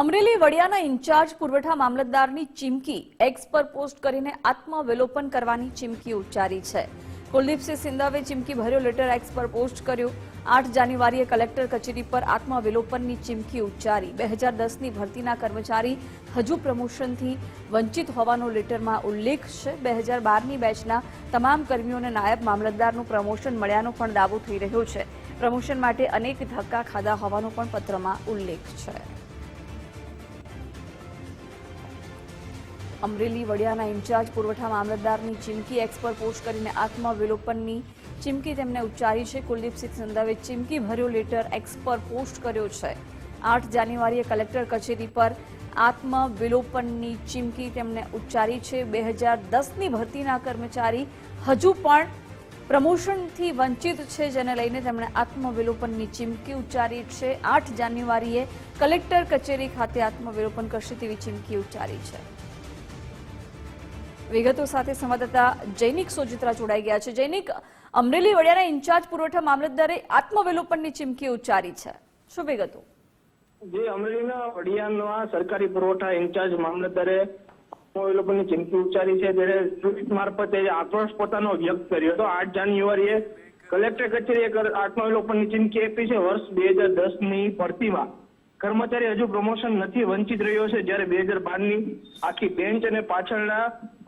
Amreli વડિયાના in charge પુરવઠા મામલતદારની ચીમકી x પર પોસ્ટ કરીને આત્મવિલોપન કરવાની ચીમકી ઉચ્ચારી છે. કુલદીપસિંહ સિંધાવે ચીમકી ભર્યો લેટર એક્સ પર પોસ્ટ કર્યો. આઠ જાન્યુઆરીએ કલેક્ટર કચેરી પર આત્મવિલોપનની ચીમકી ઉચ્ચારી. બે હજાર દસની ભરતીના કર્મચારી હજુ પ્રમોશનથી વંચિત હોવાનો લેટરમાં ઉલ્લેખ છે. બે હજાર બારની બેચના તમામ કર્મીઓને નાયબ મામલતદારનું પ્રમોશન મળ્યાનો પણ દાવો થઈ રહ્યો છે. પ્રમોશન માટે અનેક ધક્કા ખાધા હોવાનો પણ પત્રમાં ઉલ્લેખ છે. અમરેલી વડિયાના ઇન્ચાર્જ પુરવઠા મામલતદારની ચીમકી એક્સ પર પોસ્ટ કરીને આત્મવિલોપનની ચીમકી તેમણે ઉચ્ચારી છે. કુલદીપસિંહ સંધાવે ચીમકી ભર્યો લેટર એક્સ પર પોસ્ટ કર્યો છે. આઠ જાન્યુઆરીએ કલેક્ટર કચેરી પર આત્મવિલોપનની ચીમકી તેમણે ઉચ્ચારી છે. બે હજાર દસની ભરતીના કર્મચારી હજુ પણ પ્રમોશનથી વંચિત છે, જેને લઈને તેમણે આત્મવિલોપનની ચીમકી ઉચ્ચારી છે. આઠ જાન્યુઆરીએ કલેક્ટર કચેરી ખાતે આત્મવિલોપન કરશે તેવી ચીમકી ઉચ્ચારી છે. વિગતો સાથે સંવાદદાતા જૈનિક સોજિત્રા જોડાઈ ગયા છે. જૈનિક, અમરેલી વડિયાના ઇન્ચાર્જ પુરવઠા મામલતદારે આત્મવિલોપનની ચીમકી ઉચ્ચારી છે. શું વિગતો? જે અમરેલીના વડિયાના સરકારી પુરવઠા ઇન્ચાર્જ મામલતદારે આત્મવિલોપનની ચીમકી ઉચ્ચારી છે. ત્યારે ટ્વીટ મારફતે આક્રોશ પોતાનો વ્યક્ત કર્યો હતો. આઠ જાન્યુઆરીએ કલેક્ટર કચેરીએ આત્મવિલોપનની ચીમકી આપી છે. વર્ષ બે હજાર દસની ભરતીમાં કર્મચારી હજુ પ્રમોશન નથી વંચિત રહ્યો છે. જ્યારે બે હજાર બારની આખી બેન્ચ અને પાછળના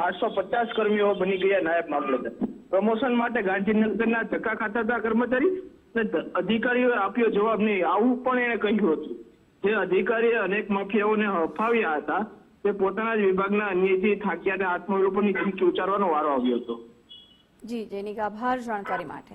આઠસો પચાસ કર્મીઓ બની ગયા નાયબ મામલતદાર. પ્રમોશન માટે ગાંધીનગરના ધક્કા ખાતા હતા કર્મચારી અધિકારીઓએ આપ્યો જવાબ નહીં. આવું પણ એણે કહ્યું હતું. જે અધિકારીએ અનેક માફિયાઓને હફાવ્યા હતા તે પોતાના જ વિભાગના અન્યથી થાક્યા અને આત્મવિલોપનની ચીમકી ઉચ્ચારવાનો વારો આવ્યો હતો. જી જૈનિક આભાર જાણકારી માટે.